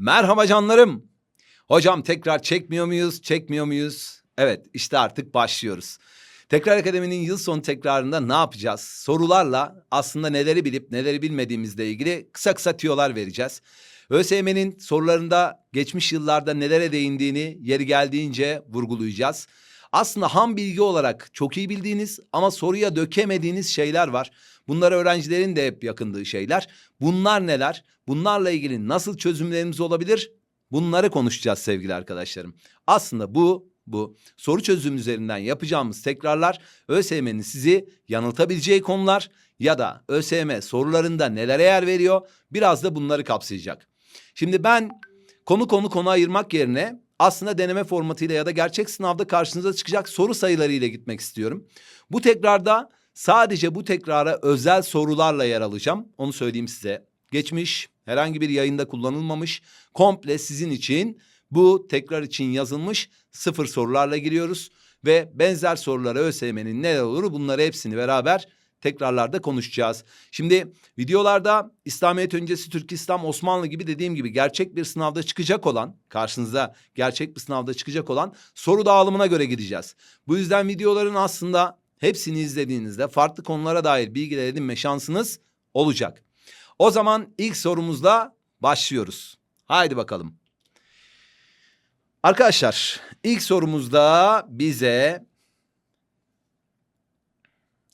Merhaba canlarım. Hocam tekrar çekmiyor muyuz, çekmiyor muyuz? Evet, işte artık başlıyoruz. Tekrar Akademi'nin yıl sonu tekrarında ne yapacağız? Sorularla aslında neleri bilip neleri bilmediğimizle ilgili kısa kısa tüyolar vereceğiz. ÖSYM'nin sorularında geçmiş yıllarda nelere değindiğini yeri geldiğince vurgulayacağız. Aslında ham bilgi olarak çok iyi bildiğiniz ama soruya dökemediğiniz şeyler var. Bunlar öğrencilerin de hep yakındığı şeyler. Bunlar neler? Bunlarla ilgili nasıl çözümlerimiz olabilir? Bunları konuşacağız sevgili arkadaşlarım. Aslında bu bu soru çözüm üzerinden yapacağımız tekrarlar ÖSYM'nin sizi yanıltabileceği konular ya da ÖSYM sorularında nelere yer veriyor biraz da bunları kapsayacak. Şimdi ben konu konu konu ayırmak yerine aslında deneme formatıyla ya da gerçek sınavda karşınıza çıkacak soru sayılarıyla gitmek istiyorum. Bu tekrarda sadece bu tekrara özel sorularla yer alacağım. Onu söyleyeyim size. Geçmiş, herhangi bir yayında kullanılmamış, komple sizin için bu tekrar için yazılmış sıfır sorularla giriyoruz. Ve benzer sorulara ÖSYM'nin neler olur bunları hepsini beraber tekrarlarda konuşacağız. Şimdi videolarda İslamiyet öncesi Türk İslam Osmanlı gibi dediğim gibi gerçek bir sınavda çıkacak olan karşınıza gerçek bir sınavda çıkacak olan soru dağılımına göre gideceğiz. Bu yüzden videoların aslında hepsini izlediğinizde farklı konulara dair bilgiler edinme şansınız olacak. O zaman ilk sorumuzla başlıyoruz. Haydi bakalım. Arkadaşlar ilk sorumuzda bize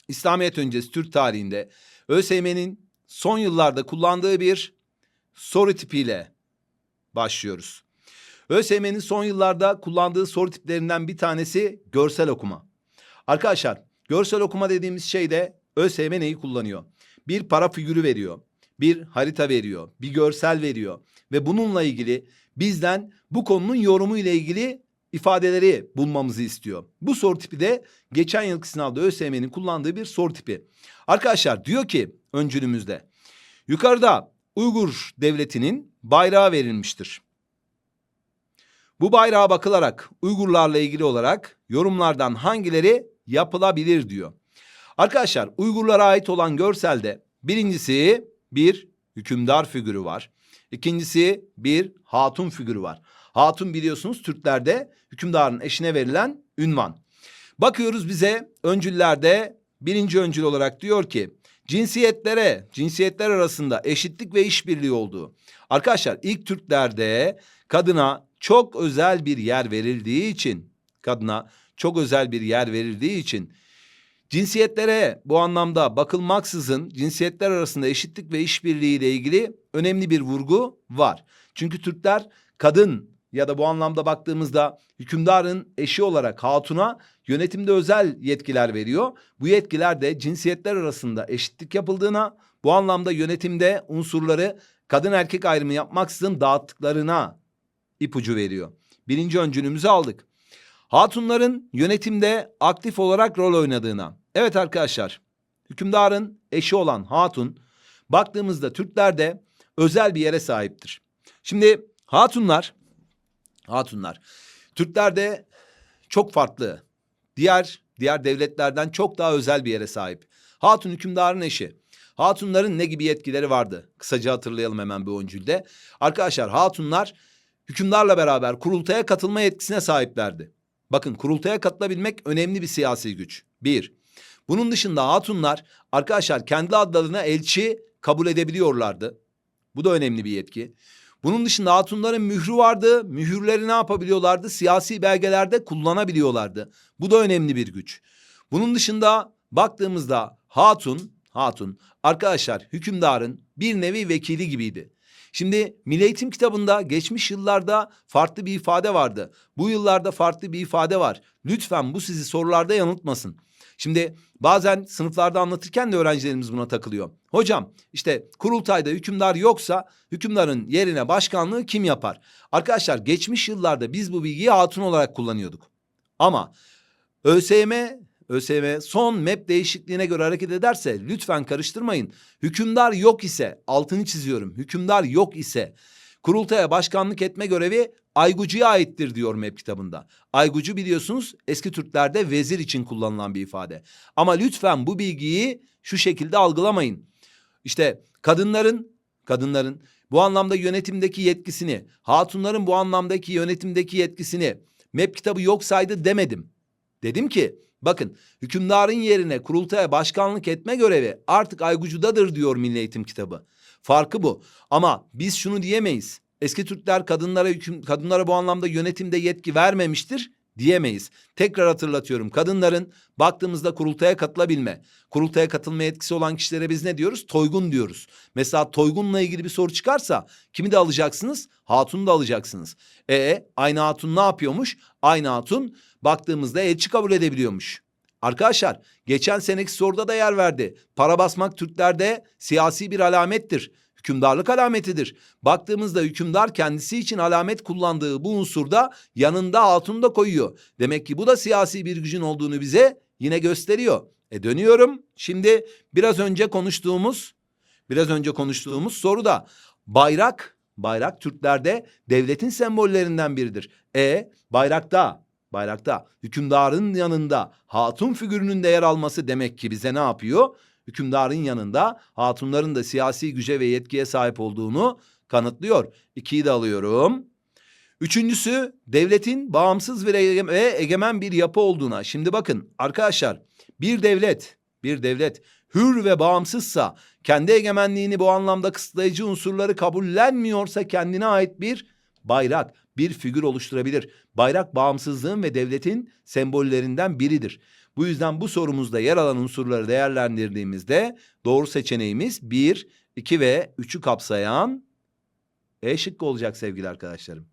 İslamiyet öncesi Türk tarihinde ÖSYM'nin son yıllarda kullandığı bir soru tipiyle başlıyoruz. ÖSYM'nin son yıllarda kullandığı soru tiplerinden bir tanesi görsel okuma. Arkadaşlar görsel okuma dediğimiz şey de ÖSYM neyi kullanıyor? Bir para figürü veriyor, bir harita veriyor, bir görsel veriyor ve bununla ilgili bizden bu konunun yorumu ile ilgili ifadeleri bulmamızı istiyor. Bu soru tipi de geçen yılki sınavda ÖSYM'nin kullandığı bir soru tipi. Arkadaşlar diyor ki öncülümüzde yukarıda Uygur devletinin bayrağı verilmiştir. Bu bayrağa bakılarak Uygurlarla ilgili olarak yorumlardan hangileri yapılabilir diyor. Arkadaşlar Uygurlara ait olan görselde birincisi bir hükümdar figürü var. İkincisi bir hatun figürü var. Hatun biliyorsunuz Türklerde hükümdarın eşine verilen ünvan. Bakıyoruz bize öncüllerde birinci öncül olarak diyor ki cinsiyetlere, cinsiyetler arasında eşitlik ve işbirliği olduğu. Arkadaşlar ilk Türklerde kadına çok özel bir yer verildiği için, kadına çok özel bir yer verildiği için cinsiyetlere bu anlamda bakılmaksızın cinsiyetler arasında eşitlik ve işbirliği ile ilgili önemli bir vurgu var. Çünkü Türkler kadın ya da bu anlamda baktığımızda hükümdarın eşi olarak hatuna yönetimde özel yetkiler veriyor. Bu yetkiler de cinsiyetler arasında eşitlik yapıldığına, bu anlamda yönetimde unsurları kadın erkek ayrımı yapmaksızın dağıttıklarına ipucu veriyor. Birinci öncülümüzü aldık. Hatunların yönetimde aktif olarak rol oynadığına. Evet arkadaşlar, hükümdarın eşi olan hatun baktığımızda Türklerde özel bir yere sahiptir. Şimdi hatunlar hatunlar. Türklerde çok farklı. Diğer diğer devletlerden çok daha özel bir yere sahip. Hatun hükümdarın eşi. Hatunların ne gibi yetkileri vardı? Kısaca hatırlayalım hemen bu öncülde. Arkadaşlar hatunlar hükümdarla beraber kurultaya katılma yetkisine sahiplerdi. Bakın kurultaya katılabilmek önemli bir siyasi güç. Bir. Bunun dışında hatunlar arkadaşlar kendi adlarına elçi kabul edebiliyorlardı. Bu da önemli bir yetki. Bunun dışında hatunların mührü vardı. Mühürleri ne yapabiliyorlardı? Siyasi belgelerde kullanabiliyorlardı. Bu da önemli bir güç. Bunun dışında baktığımızda hatun, hatun arkadaşlar hükümdarın bir nevi vekili gibiydi. Şimdi Milli Eğitim kitabında geçmiş yıllarda farklı bir ifade vardı. Bu yıllarda farklı bir ifade var. Lütfen bu sizi sorularda yanıltmasın. Şimdi bazen sınıflarda anlatırken de öğrencilerimiz buna takılıyor. Hocam işte kurultayda hükümdar yoksa hükümdarın yerine başkanlığı kim yapar? Arkadaşlar geçmiş yıllarda biz bu bilgiyi hatun olarak kullanıyorduk. Ama ÖSYM ÖSYM son MEP değişikliğine göre hareket ederse lütfen karıştırmayın. Hükümdar yok ise altını çiziyorum. Hükümdar yok ise kurultaya başkanlık etme görevi Aygucu'ya aittir diyor MEP kitabında. Aygucu biliyorsunuz eski Türklerde vezir için kullanılan bir ifade. Ama lütfen bu bilgiyi şu şekilde algılamayın. İşte kadınların kadınların bu anlamda yönetimdeki yetkisini, hatunların bu anlamdaki yönetimdeki yetkisini MEP kitabı yok saydı demedim. Dedim ki bakın hükümdarın yerine kurultaya başkanlık etme görevi artık Aygucu'dadır diyor Milli Eğitim kitabı. Farkı bu. Ama biz şunu diyemeyiz. Eski Türkler kadınlara hüküm, kadınlara bu anlamda yönetimde yetki vermemiştir diyemeyiz. Tekrar hatırlatıyorum. Kadınların baktığımızda kurultaya katılabilme, kurultaya katılma yetkisi olan kişilere biz ne diyoruz? Toygun diyoruz. Mesela Toygun'la ilgili bir soru çıkarsa kimi de alacaksınız? Hatun'u da alacaksınız. E aynı hatun ne yapıyormuş? Aynı hatun baktığımızda elçi kabul edebiliyormuş. Arkadaşlar geçen seneki soruda da yer verdi. Para basmak Türklerde siyasi bir alamettir. Hükümdarlık alametidir. Baktığımızda hükümdar kendisi için alamet kullandığı bu unsurda yanında hatun da koyuyor. Demek ki bu da siyasi bir gücün olduğunu bize yine gösteriyor. E dönüyorum. Şimdi biraz önce konuştuğumuz biraz önce konuştuğumuz soruda bayrak bayrak Türklerde devletin sembollerinden biridir. E bayrakta bayrakta hükümdarın yanında hatun figürünün de yer alması demek ki bize ne yapıyor? Hükümdarın yanında hatunların da siyasi güce ve yetkiye sahip olduğunu kanıtlıyor. İkiyi de alıyorum. Üçüncüsü devletin bağımsız ve ege- ve egemen bir yapı olduğuna. Şimdi bakın arkadaşlar bir devlet, bir devlet hür ve bağımsızsa, kendi egemenliğini bu anlamda kısıtlayıcı unsurları kabullenmiyorsa kendine ait bir bayrak, bir figür oluşturabilir. Bayrak bağımsızlığın ve devletin sembollerinden biridir. Bu yüzden bu sorumuzda yer alan unsurları değerlendirdiğimizde doğru seçeneğimiz 1, 2 ve 3'ü kapsayan E şıkkı olacak sevgili arkadaşlarım.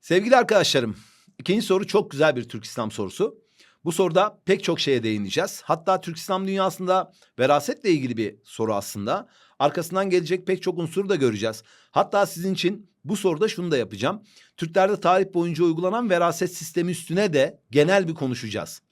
Sevgili arkadaşlarım, ikinci soru çok güzel bir Türk İslam sorusu. Bu soruda pek çok şeye değineceğiz. Hatta Türk İslam dünyasında verasetle ilgili bir soru aslında. Arkasından gelecek pek çok unsuru da göreceğiz. Hatta sizin için bu soruda şunu da yapacağım. Türklerde tarih boyunca uygulanan veraset sistemi üstüne de genel bir konuşacağız.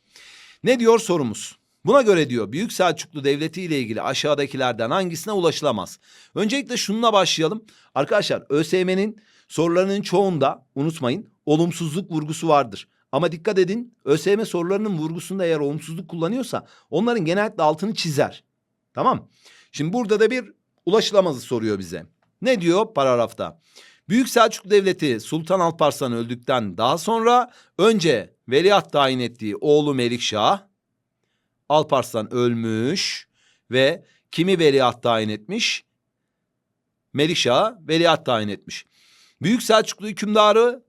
Ne diyor sorumuz? Buna göre diyor Büyük Selçuklu Devleti ile ilgili aşağıdakilerden hangisine ulaşılamaz? Öncelikle şununla başlayalım. Arkadaşlar ÖSYM'nin sorularının çoğunda unutmayın olumsuzluk vurgusu vardır. Ama dikkat edin ÖSYM sorularının vurgusunda eğer olumsuzluk kullanıyorsa onların genellikle altını çizer. Tamam. Şimdi burada da bir ulaşılamazı soruyor bize. Ne diyor paragrafta? Büyük Selçuklu Devleti Sultan Alparslan öldükten daha sonra önce veliaht tayin ettiği oğlu Melikşah Alparslan ölmüş ve kimi veliaht tayin etmiş? Melikşah'a veliaht tayin etmiş. Büyük Selçuklu hükümdarı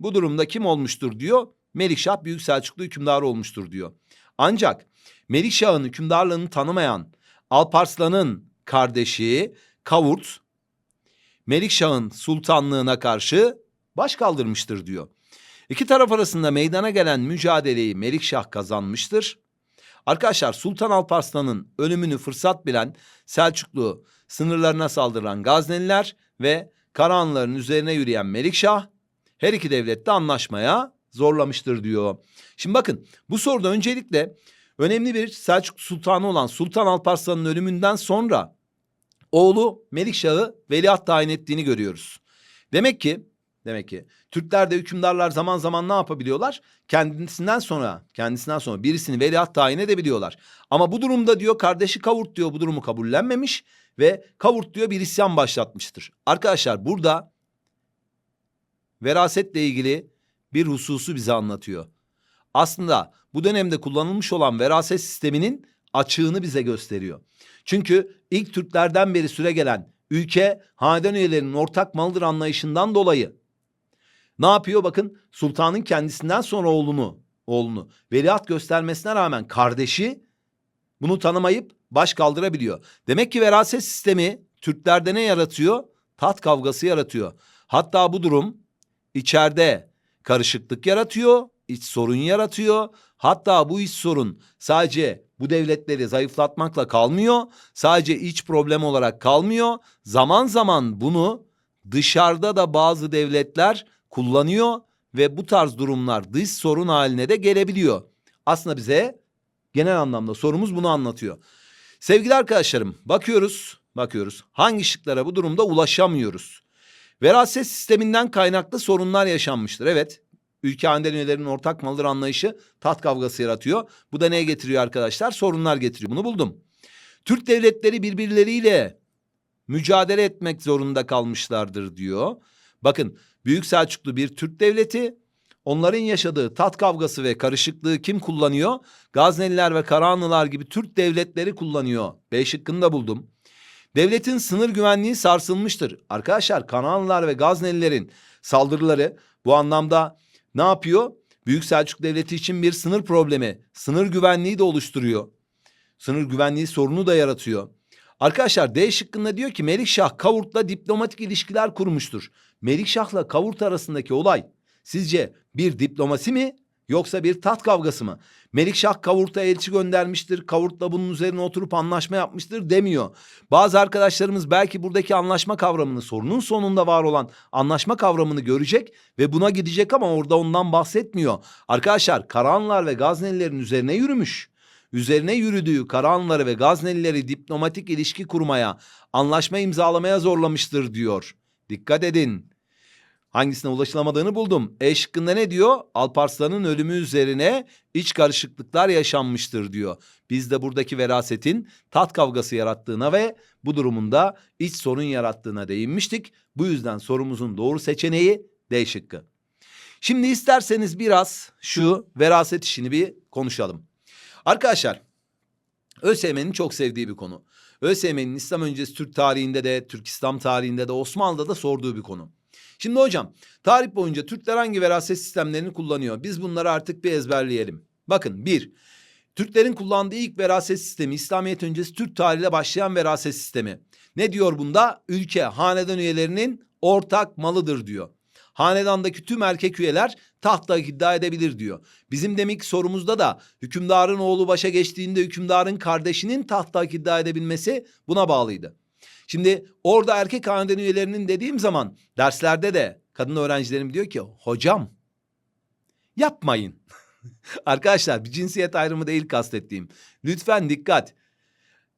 bu durumda kim olmuştur diyor? Melikşah Büyük Selçuklu hükümdarı olmuştur diyor. Ancak Melikşah'ın hükümdarlığını tanımayan Alparslan'ın kardeşi Kavurt Melikşah'ın sultanlığına karşı baş kaldırmıştır diyor. İki taraf arasında meydana gelen mücadeleyi Melikşah kazanmıştır. Arkadaşlar Sultan Alparslan'ın ölümünü fırsat bilen Selçuklu sınırlarına saldıran Gazneliler ve Karahanlıların üzerine yürüyen Melikşah her iki devlet de anlaşmaya zorlamıştır diyor. Şimdi bakın bu soruda öncelikle önemli bir Selçuklu Sultanı olan Sultan Alparslan'ın ölümünden sonra oğlu Melikşah'ı veliaht tayin ettiğini görüyoruz. Demek ki demek ki Türklerde hükümdarlar zaman zaman ne yapabiliyorlar? Kendisinden sonra kendisinden sonra birisini veliaht tayin edebiliyorlar. Ama bu durumda diyor kardeşi Kavurt diyor bu durumu kabullenmemiş ve Kavurt diyor bir isyan başlatmıştır. Arkadaşlar burada verasetle ilgili bir hususu bize anlatıyor. Aslında bu dönemde kullanılmış olan veraset sisteminin açığını bize gösteriyor. Çünkü ilk Türklerden beri süre gelen ülke hanedan üyelerinin ortak malıdır anlayışından dolayı ne yapıyor? Bakın sultanın kendisinden sonra oğlunu, oğlunu veliaht göstermesine rağmen kardeşi bunu tanımayıp baş kaldırabiliyor. Demek ki veraset sistemi Türklerde ne yaratıyor? Tat kavgası yaratıyor. Hatta bu durum içeride karışıklık yaratıyor, iç sorun yaratıyor. Hatta bu iç sorun sadece bu devletleri zayıflatmakla kalmıyor. Sadece iç problem olarak kalmıyor. Zaman zaman bunu dışarıda da bazı devletler kullanıyor ve bu tarz durumlar dış sorun haline de gelebiliyor. Aslında bize genel anlamda sorumuz bunu anlatıyor. Sevgili arkadaşlarım bakıyoruz, bakıyoruz. Hangi şıklara bu durumda ulaşamıyoruz? Veraset sisteminden kaynaklı sorunlar yaşanmıştır. Evet, ülke hanedan üyelerinin ortak malıdır anlayışı tat kavgası yaratıyor. Bu da neye getiriyor arkadaşlar? Sorunlar getiriyor. Bunu buldum. Türk devletleri birbirleriyle mücadele etmek zorunda kalmışlardır diyor. Bakın Büyük Selçuklu bir Türk devleti. Onların yaşadığı tat kavgası ve karışıklığı kim kullanıyor? Gazneliler ve Karahanlılar gibi Türk devletleri kullanıyor. B şıkkını da buldum. Devletin sınır güvenliği sarsılmıştır. Arkadaşlar Karahanlılar ve Gaznelilerin saldırıları bu anlamda ne yapıyor? Büyük Selçuk Devleti için bir sınır problemi, sınır güvenliği de oluşturuyor. Sınır güvenliği sorunu da yaratıyor. Arkadaşlar D şıkkında diyor ki Melikşah Kavurt'la diplomatik ilişkiler kurmuştur. Melikşah'la Kavurt arasındaki olay sizce bir diplomasi mi yoksa bir tat kavgası mı? Melikşah Kavurt'a elçi göndermiştir. Kavurt'la bunun üzerine oturup anlaşma yapmıştır demiyor. Bazı arkadaşlarımız belki buradaki anlaşma kavramını sorunun sonunda var olan anlaşma kavramını görecek ve buna gidecek ama orada ondan bahsetmiyor. Arkadaşlar Karahanlılar ve Gaznelilerin üzerine yürümüş. Üzerine yürüdüğü Karahanlıları ve Gaznelileri diplomatik ilişki kurmaya, anlaşma imzalamaya zorlamıştır diyor. Dikkat edin. Hangisine ulaşılamadığını buldum. E şıkkında ne diyor? Alparslan'ın ölümü üzerine iç karışıklıklar yaşanmıştır diyor. Biz de buradaki verasetin tat kavgası yarattığına ve bu durumunda iç sorun yarattığına değinmiştik. Bu yüzden sorumuzun doğru seçeneği D şıkkı. Şimdi isterseniz biraz şu veraset işini bir konuşalım. Arkadaşlar ÖSYM'nin çok sevdiği bir konu. ÖSYM'nin İslam öncesi Türk tarihinde de, Türk İslam tarihinde de, Osmanlı'da da sorduğu bir konu. Şimdi hocam tarih boyunca Türkler hangi veraset sistemlerini kullanıyor? Biz bunları artık bir ezberleyelim. Bakın bir, Türklerin kullandığı ilk veraset sistemi İslamiyet öncesi Türk tarihiyle başlayan veraset sistemi. Ne diyor bunda? Ülke hanedan üyelerinin ortak malıdır diyor. Hanedandaki tüm erkek üyeler tahta iddia edebilir diyor. Bizim demek sorumuzda da hükümdarın oğlu başa geçtiğinde hükümdarın kardeşinin tahta iddia edebilmesi buna bağlıydı. Şimdi orada erkek hanedan üyelerinin dediğim zaman derslerde de kadın öğrencilerim diyor ki hocam yapmayın. Arkadaşlar bir cinsiyet ayrımı değil kastettiğim. Lütfen dikkat.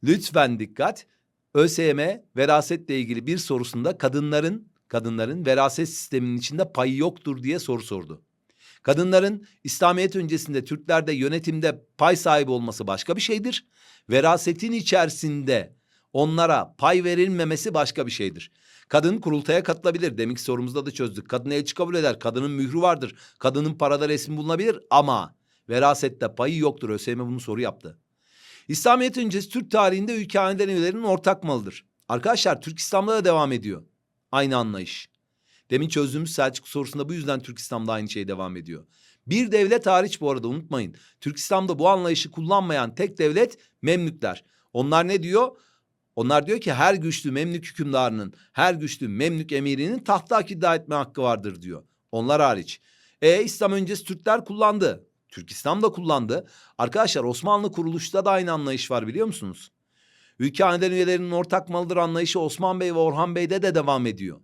Lütfen dikkat. ÖSYM verasetle ilgili bir sorusunda kadınların kadınların veraset sisteminin içinde payı yoktur diye soru sordu. Kadınların İslamiyet öncesinde Türklerde yönetimde pay sahibi olması başka bir şeydir. Verasetin içerisinde onlara pay verilmemesi başka bir şeydir. Kadın kurultaya katılabilir. Deminki sorumuzda da çözdük. Kadın elçi kabul eder. Kadının mührü vardır. Kadının parada resmi bulunabilir ama verasette payı yoktur. ÖSYM bunu soru yaptı. İslamiyet öncesi Türk tarihinde ülke hanedan ortak malıdır. Arkadaşlar Türk İslam'da da devam ediyor. Aynı anlayış. Demin çözdüğümüz Selçuk sorusunda bu yüzden Türk İslam'da aynı şey devam ediyor. Bir devlet hariç bu arada unutmayın. Türk İslam'da bu anlayışı kullanmayan tek devlet Memlükler. Onlar ne diyor? Onlar diyor ki her güçlü Memlük hükümdarının, her güçlü Memlük emirinin tahta iddia etme hakkı vardır diyor. Onlar hariç. E İslam öncesi Türkler kullandı. Türk İslam da kullandı. Arkadaşlar Osmanlı kuruluşta da aynı anlayış var biliyor musunuz? Ülke hanedan üyelerinin ortak malıdır anlayışı Osman Bey ve Orhan Bey'de de devam ediyor.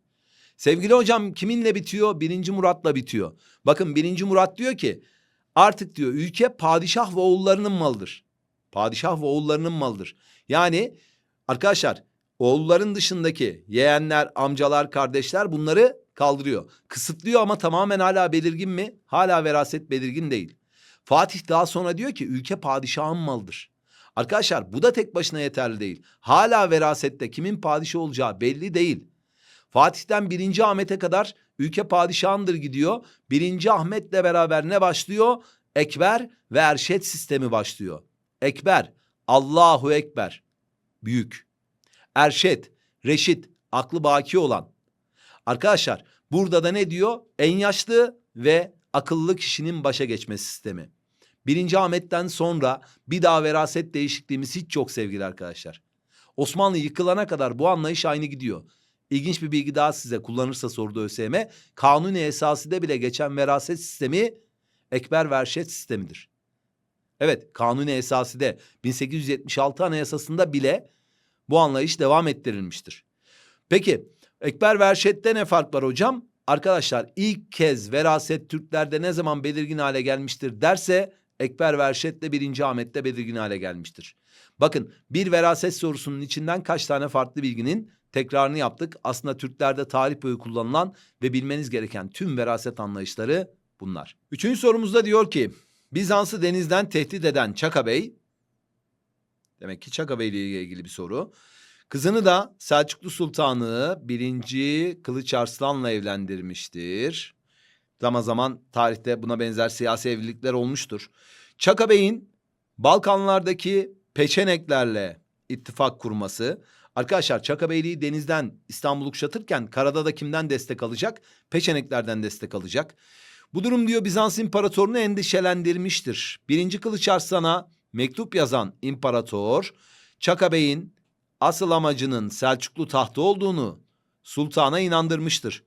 Sevgili hocam kiminle bitiyor? Birinci Murat'la bitiyor. Bakın birinci Murat diyor ki artık diyor ülke padişah ve oğullarının malıdır. Padişah ve oğullarının malıdır. Yani arkadaşlar oğulların dışındaki yeğenler, amcalar, kardeşler bunları kaldırıyor. Kısıtlıyor ama tamamen hala belirgin mi? Hala veraset belirgin değil. Fatih daha sonra diyor ki ülke padişahın malıdır. Arkadaşlar bu da tek başına yeterli değil. Hala verasette kimin padişah olacağı belli değil. Fatih'ten birinci Ahmet'e kadar ülke padişahındır gidiyor. Birinci Ahmet'le beraber ne başlıyor? Ekber ve Erşet sistemi başlıyor. Ekber, Allahu Ekber, büyük. Erşet, Reşit, aklı baki olan. Arkadaşlar burada da ne diyor? En yaşlı ve akıllı kişinin başa geçme sistemi. Birinci Ahmet'ten sonra bir daha veraset değişikliğimiz hiç yok sevgili arkadaşlar. Osmanlı yıkılana kadar bu anlayış aynı gidiyor. İlginç bir bilgi daha size kullanırsa sordu ÖSYM. Kanuni esasında bile geçen veraset sistemi ekber verşet sistemidir. Evet kanuni esasında 1876 anayasasında bile bu anlayış devam ettirilmiştir. Peki ekber verşette ne fark var hocam? Arkadaşlar ilk kez veraset Türklerde ne zaman belirgin hale gelmiştir derse Ekber Verşet'le birinci Ahmet'te belirgin hale gelmiştir. Bakın bir veraset sorusunun içinden kaç tane farklı bilginin tekrarını yaptık. Aslında Türklerde tarih boyu kullanılan ve bilmeniz gereken tüm veraset anlayışları bunlar. Üçüncü sorumuzda diyor ki Bizans'ı denizden tehdit eden Çaka Bey demek ki Çaka Bey ile ilgili bir soru. Kızını da Selçuklu Sultanı 1. Kılıç Arslan'la evlendirmiştir. Zaman zaman tarihte buna benzer siyasi evlilikler olmuştur. Çaka Bey'in Balkanlardaki peçeneklerle ittifak kurması. Arkadaşlar Çaka Beyliği denizden İstanbul'u kuşatırken karada da kimden destek alacak? Peçeneklerden destek alacak. Bu durum diyor Bizans İmparatorunu endişelendirmiştir. Birinci Kılıç Arslan'a mektup yazan imparator Çaka Bey'in asıl amacının Selçuklu tahtı olduğunu sultana inandırmıştır.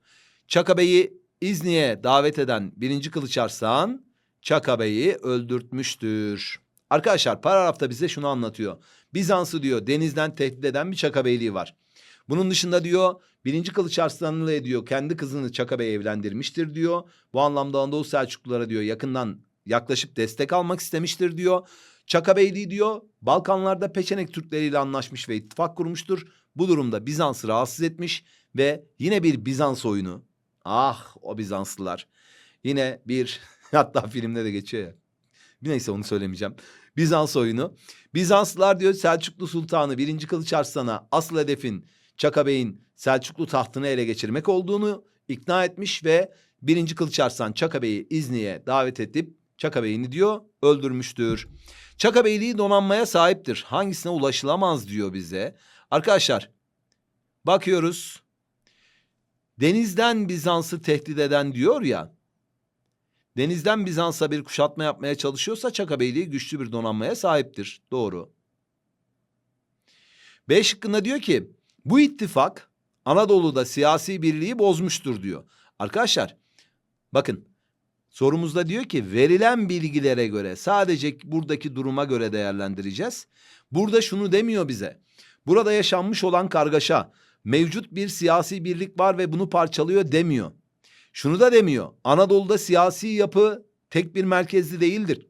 Çaka Bey'i İzni'ye davet eden birinci Kılıç Arslan Çaka Bey'i öldürtmüştür. Arkadaşlar paragrafta bize şunu anlatıyor. Bizans'ı diyor denizden tehdit eden bir Çaka Beyliği var. Bunun dışında diyor birinci Kılıç Arslanlı diyor kendi kızını Çaka Bey evlendirmiştir diyor. Bu anlamda Anadolu Selçuklulara diyor yakından yaklaşıp destek almak istemiştir diyor. Çaka Beyliği diyor Balkanlarda Peçenek Türkleriyle anlaşmış ve ittifak kurmuştur. Bu durumda Bizans'ı rahatsız etmiş ve yine bir Bizans oyunu. Ah o Bizanslılar. Yine bir hatta filmde de geçiyor ya. Bir neyse onu söylemeyeceğim. Bizans oyunu. Bizanslılar diyor Selçuklu Sultanı 1. Kılıç Arslan'a asıl hedefin Çaka Bey'in Selçuklu tahtını ele geçirmek olduğunu ikna etmiş ve 1. Kılıç Arslan Çaka Bey'i İzni'ye davet edip Çaka Bey'ini diyor öldürmüştür. Çaka Beyliği donanmaya sahiptir. Hangisine ulaşılamaz diyor bize. Arkadaşlar bakıyoruz. Denizden Bizans'ı tehdit eden diyor ya. Denizden Bizans'a bir kuşatma yapmaya çalışıyorsa Çaka Beyliği güçlü bir donanmaya sahiptir. Doğru. B şıkkında diyor ki bu ittifak Anadolu'da siyasi birliği bozmuştur diyor. Arkadaşlar bakın sorumuzda diyor ki verilen bilgilere göre sadece buradaki duruma göre değerlendireceğiz. Burada şunu demiyor bize. Burada yaşanmış olan kargaşa mevcut bir siyasi birlik var ve bunu parçalıyor demiyor. Şunu da demiyor. Anadolu'da siyasi yapı tek bir merkezli değildir.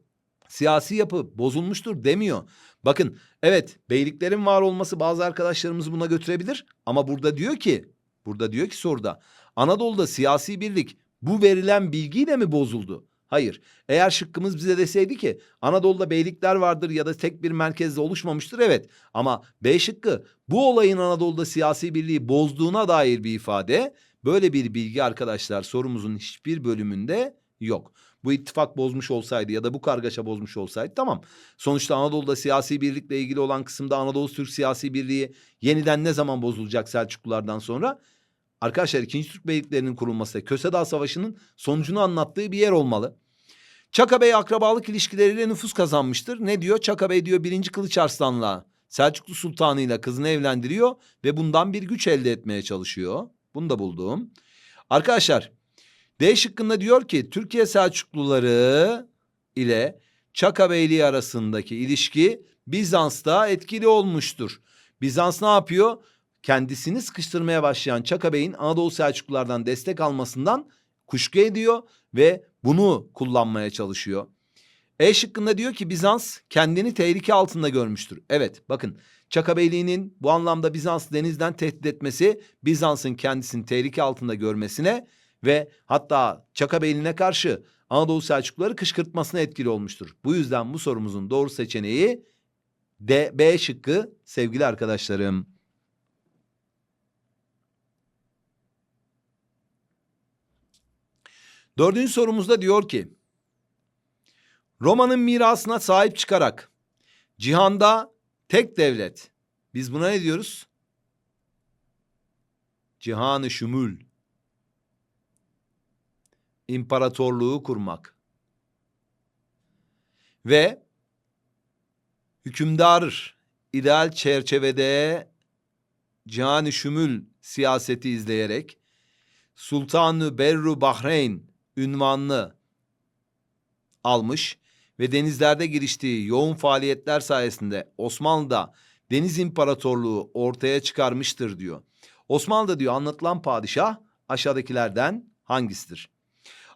Siyasi yapı bozulmuştur demiyor. Bakın evet beyliklerin var olması bazı arkadaşlarımız buna götürebilir ama burada diyor ki burada diyor ki soruda Anadolu'da siyasi birlik bu verilen bilgiyle mi bozuldu? Hayır. Eğer şıkkımız bize deseydi ki Anadolu'da beylikler vardır ya da tek bir merkezde oluşmamıştır evet. Ama B şıkkı bu olayın Anadolu'da siyasi birliği bozduğuna dair bir ifade. Böyle bir bilgi arkadaşlar sorumuzun hiçbir bölümünde yok. Bu ittifak bozmuş olsaydı ya da bu kargaşa bozmuş olsaydı tamam. Sonuçta Anadolu'da siyasi birlikle ilgili olan kısımda Anadolu Türk siyasi birliği yeniden ne zaman bozulacak Selçuklulardan sonra? Arkadaşlar 2. Türk Beyliklerinin kurulması Köse Dağı Savaşı'nın sonucunu anlattığı bir yer olmalı. Çaka Bey akrabalık ilişkileriyle nüfus kazanmıştır. Ne diyor? Çaka Bey diyor 1. Kılıç Arslan'la Selçuklu Sultanı ile kızını evlendiriyor ve bundan bir güç elde etmeye çalışıyor. Bunu da buldum. Arkadaşlar D şıkkında diyor ki Türkiye Selçukluları ile Çaka Beyliği arasındaki ilişki Bizans'ta etkili olmuştur. Bizans ne yapıyor? Kendisini sıkıştırmaya başlayan Çaka Bey'in Anadolu Selçuklulardan destek almasından kuşku ediyor ve bunu kullanmaya çalışıyor. E şıkkında diyor ki Bizans kendini tehlike altında görmüştür. Evet bakın Çaka Beyliği'nin bu anlamda Bizans denizden tehdit etmesi Bizans'ın kendisini tehlike altında görmesine ve hatta Çaka Beyliği'ne karşı Anadolu Selçukluları kışkırtmasına etkili olmuştur. Bu yüzden bu sorumuzun doğru seçeneği D, B şıkkı sevgili arkadaşlarım. Dördüncü sorumuzda diyor ki Roma'nın mirasına sahip çıkarak cihanda tek devlet. Biz buna ne diyoruz? Cihanı şümül. İmparatorluğu kurmak. Ve hükümdar ideal çerçevede cihanı şümül siyaseti izleyerek Sultanı Berru Bahreyn ünvanını almış ve denizlerde giriştiği yoğun faaliyetler sayesinde Osmanlı'da deniz imparatorluğu ortaya çıkarmıştır diyor. Osmanlı'da diyor anlatılan padişah aşağıdakilerden hangisidir?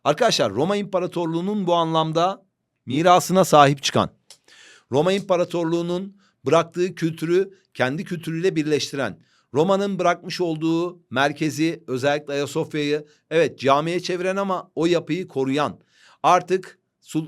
Arkadaşlar Roma İmparatorluğu'nun bu anlamda mirasına sahip çıkan, Roma İmparatorluğu'nun bıraktığı kültürü kendi kültürüyle birleştiren, Roma'nın bırakmış olduğu merkezi özellikle Ayasofya'yı evet camiye çeviren ama o yapıyı koruyan artık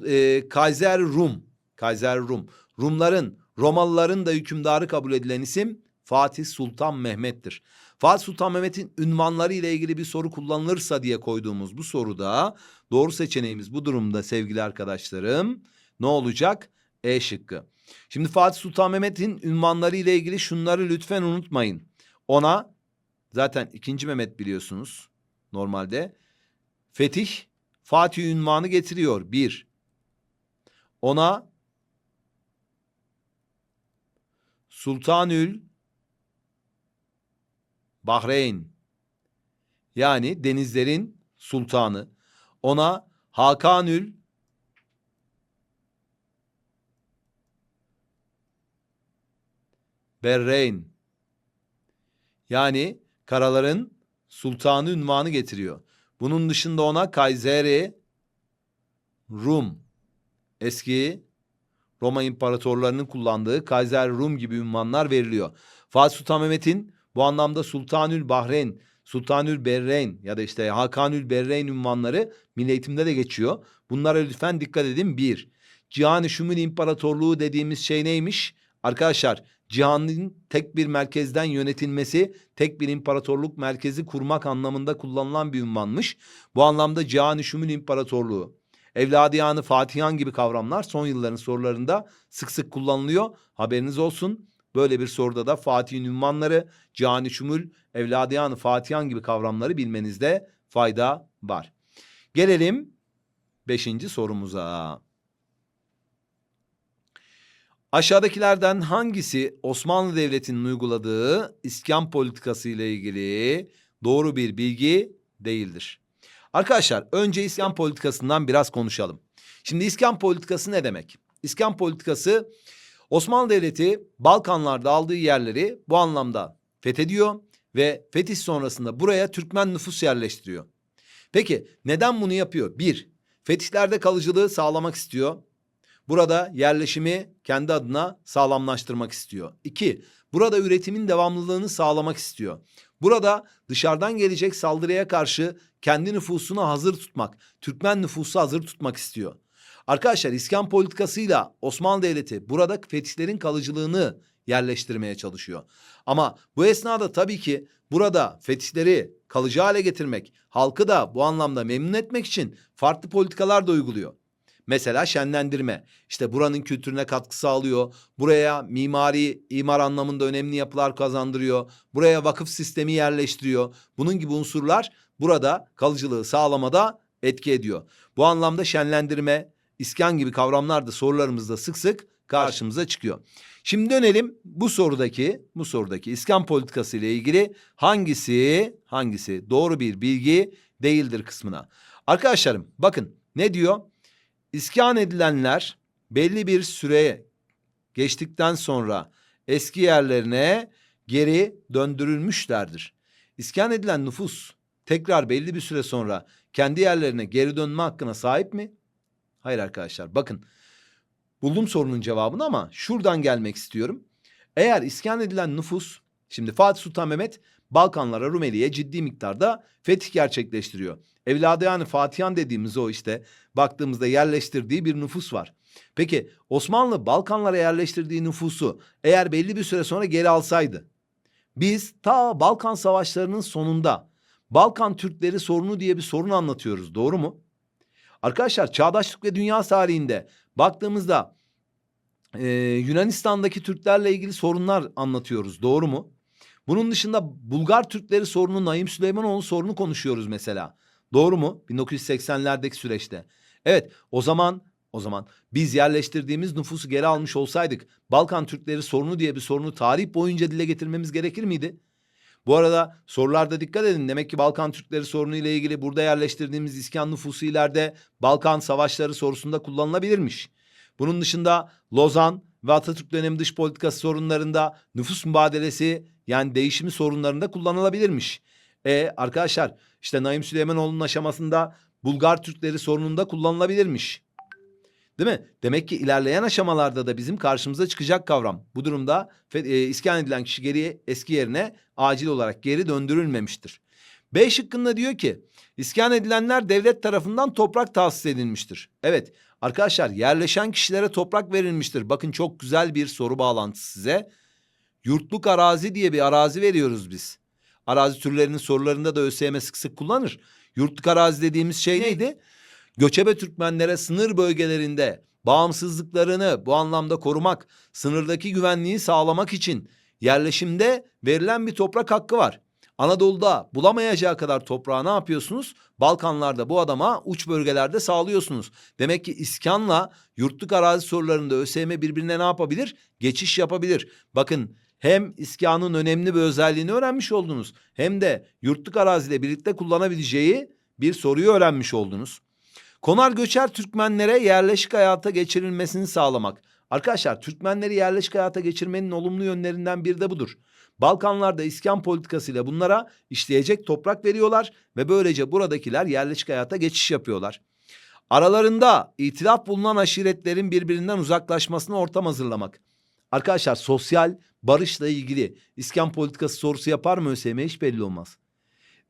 e, Kaiser Rum, Kaiser Rum, Rumların, Romalıların da hükümdarı kabul edilen isim Fatih Sultan Mehmet'tir. Fatih Sultan Mehmet'in ünvanları ile ilgili bir soru kullanılırsa diye koyduğumuz bu soruda doğru seçeneğimiz bu durumda sevgili arkadaşlarım ne olacak? E şıkkı. Şimdi Fatih Sultan Mehmet'in ünvanları ile ilgili şunları lütfen unutmayın. Ona zaten ikinci Mehmet biliyorsunuz normalde. Fetih Fatih ünvanı getiriyor. Bir. Ona Sultanül Bahreyn yani denizlerin sultanı. Ona Hakanül Berreyn yani karaların sultanı ünvanı getiriyor. Bunun dışında ona Kayseri Rum eski Roma imparatorlarının kullandığı Kaiser Rum gibi ünvanlar veriliyor. Fatih Sultan Mehmet'in bu anlamda Sultanül Bahreyn, Sultanül Berreyn ya da işte Hakanül Berreyn ünvanları milli eğitimde de geçiyor. Bunlara lütfen dikkat edin. Bir, Cihan-ı Şumul İmparatorluğu dediğimiz şey neymiş? Arkadaşlar cihanın tek bir merkezden yönetilmesi, tek bir imparatorluk merkezi kurmak anlamında kullanılan bir ünvanmış. Bu anlamda Cihan-ı Şumul İmparatorluğu, Evladiyanı Fatihan gibi kavramlar son yılların sorularında sık sık kullanılıyor. Haberiniz olsun. Böyle bir soruda da Fatih'in ünvanları, Cani Şumul, Evladiyanı Fatihan gibi kavramları bilmenizde fayda var. Gelelim beşinci sorumuza. Aşağıdakilerden hangisi Osmanlı Devleti'nin uyguladığı iskan politikası ile ilgili doğru bir bilgi değildir? Arkadaşlar önce iskan politikasından biraz konuşalım. Şimdi iskan politikası ne demek? İskan politikası Osmanlı Devleti Balkanlarda aldığı yerleri bu anlamda fethediyor ve fetih sonrasında buraya Türkmen nüfus yerleştiriyor. Peki neden bunu yapıyor? Bir, fetihlerde kalıcılığı sağlamak istiyor. Burada yerleşimi kendi adına sağlamlaştırmak istiyor. İki, burada üretimin devamlılığını sağlamak istiyor. Burada dışarıdan gelecek saldırıya karşı kendi nüfusunu hazır tutmak, Türkmen nüfusu hazır tutmak istiyor. Arkadaşlar iskan politikasıyla Osmanlı Devleti burada fetihlerin kalıcılığını yerleştirmeye çalışıyor. Ama bu esnada tabii ki burada fetihleri kalıcı hale getirmek, halkı da bu anlamda memnun etmek için farklı politikalar da uyguluyor. Mesela şenlendirme. İşte buranın kültürüne katkı sağlıyor. Buraya mimari, imar anlamında önemli yapılar kazandırıyor. Buraya vakıf sistemi yerleştiriyor. Bunun gibi unsurlar burada kalıcılığı sağlamada etki ediyor. Bu anlamda şenlendirme, iskan gibi kavramlar da sorularımızda sık sık karşımıza çıkıyor. Şimdi dönelim bu sorudaki bu sorudaki iskan politikası ile ilgili hangisi hangisi doğru bir bilgi değildir kısmına. Arkadaşlarım bakın ne diyor? İskan edilenler belli bir süreye geçtikten sonra eski yerlerine geri döndürülmüşlerdir. İskan edilen nüfus tekrar belli bir süre sonra kendi yerlerine geri dönme hakkına sahip mi? Hayır arkadaşlar bakın buldum sorunun cevabını ama şuradan gelmek istiyorum. Eğer iskan edilen nüfus şimdi Fatih Sultan Mehmet Balkanlara Rumeli'ye ciddi miktarda fetih gerçekleştiriyor. Evladı yani Fatihan dediğimiz o işte baktığımızda yerleştirdiği bir nüfus var. Peki Osmanlı Balkanlara yerleştirdiği nüfusu eğer belli bir süre sonra geri alsaydı biz ta Balkan savaşlarının sonunda Balkan Türkleri sorunu diye bir sorun anlatıyoruz doğru mu? Arkadaşlar çağdaşlık ve dünya tarihinde baktığımızda e, Yunanistan'daki Türklerle ilgili sorunlar anlatıyoruz doğru mu? Bunun dışında Bulgar Türkleri sorunu Naim Süleymanoğlu sorunu konuşuyoruz mesela. Doğru mu? 1980'lerdeki süreçte. Evet o zaman o zaman biz yerleştirdiğimiz nüfusu geri almış olsaydık Balkan Türkleri sorunu diye bir sorunu tarih boyunca dile getirmemiz gerekir miydi? Bu arada sorularda dikkat edin. Demek ki Balkan Türkleri sorunu ile ilgili burada yerleştirdiğimiz iskan nüfusu ileride Balkan savaşları sorusunda kullanılabilirmiş. Bunun dışında Lozan ve Atatürk dönemi dış politikası sorunlarında nüfus mübadelesi yani değişimi sorunlarında kullanılabilirmiş. E arkadaşlar işte Naim Süleymanoğlu'nun aşamasında Bulgar Türkleri sorununda kullanılabilirmiş. Değil mi? Demek ki ilerleyen aşamalarda da bizim karşımıza çıkacak kavram. Bu durumda e, iskan edilen kişi geriye eski yerine acil olarak geri döndürülmemiştir. B şıkkında diyor ki iskan edilenler devlet tarafından toprak tahsis edilmiştir. Evet arkadaşlar yerleşen kişilere toprak verilmiştir. Bakın çok güzel bir soru bağlantısı size. Yurtluk arazi diye bir arazi veriyoruz biz. Arazi türlerinin sorularında da ÖSYM sık sık kullanır. Yurtluk arazi dediğimiz şey neydi? Göçebe Türkmenlere sınır bölgelerinde bağımsızlıklarını bu anlamda korumak, sınırdaki güvenliği sağlamak için yerleşimde verilen bir toprak hakkı var. Anadolu'da bulamayacağı kadar toprağı ne yapıyorsunuz? Balkanlarda bu adama uç bölgelerde sağlıyorsunuz. Demek ki iskanla yurtluk arazi sorularında ÖSYM birbirine ne yapabilir? Geçiş yapabilir. Bakın hem iskanın önemli bir özelliğini öğrenmiş oldunuz. Hem de yurtluk araziyle birlikte kullanabileceği bir soruyu öğrenmiş oldunuz. Konar göçer Türkmenlere yerleşik hayata geçirilmesini sağlamak. Arkadaşlar Türkmenleri yerleşik hayata geçirmenin olumlu yönlerinden biri de budur. Balkanlarda iskan politikasıyla bunlara işleyecek toprak veriyorlar ve böylece buradakiler yerleşik hayata geçiş yapıyorlar. Aralarında itilaf bulunan aşiretlerin birbirinden uzaklaşmasına ortam hazırlamak. Arkadaşlar sosyal barışla ilgili iskan politikası sorusu yapar mı ÖSYM hiç belli olmaz.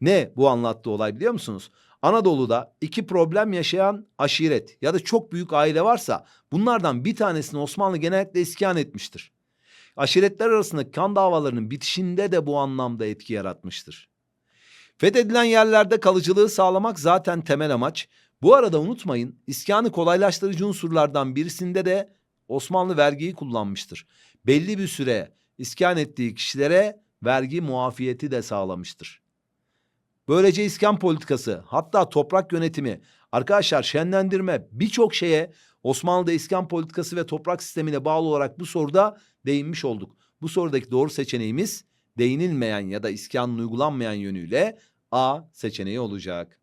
Ne bu anlattığı olay biliyor musunuz? Anadolu'da iki problem yaşayan aşiret ya da çok büyük aile varsa bunlardan bir tanesini Osmanlı genellikle iskan etmiştir. Aşiretler arasındaki kan davalarının bitişinde de bu anlamda etki yaratmıştır. Fethedilen yerlerde kalıcılığı sağlamak zaten temel amaç. Bu arada unutmayın iskanı kolaylaştırıcı unsurlardan birisinde de Osmanlı vergiyi kullanmıştır. Belli bir süre iskan ettiği kişilere vergi muafiyeti de sağlamıştır. Böylece iskan politikası hatta toprak yönetimi arkadaşlar şenlendirme birçok şeye Osmanlı'da iskan politikası ve toprak sistemine bağlı olarak bu soruda değinmiş olduk. Bu sorudaki doğru seçeneğimiz değinilmeyen ya da iskanın uygulanmayan yönüyle A seçeneği olacak.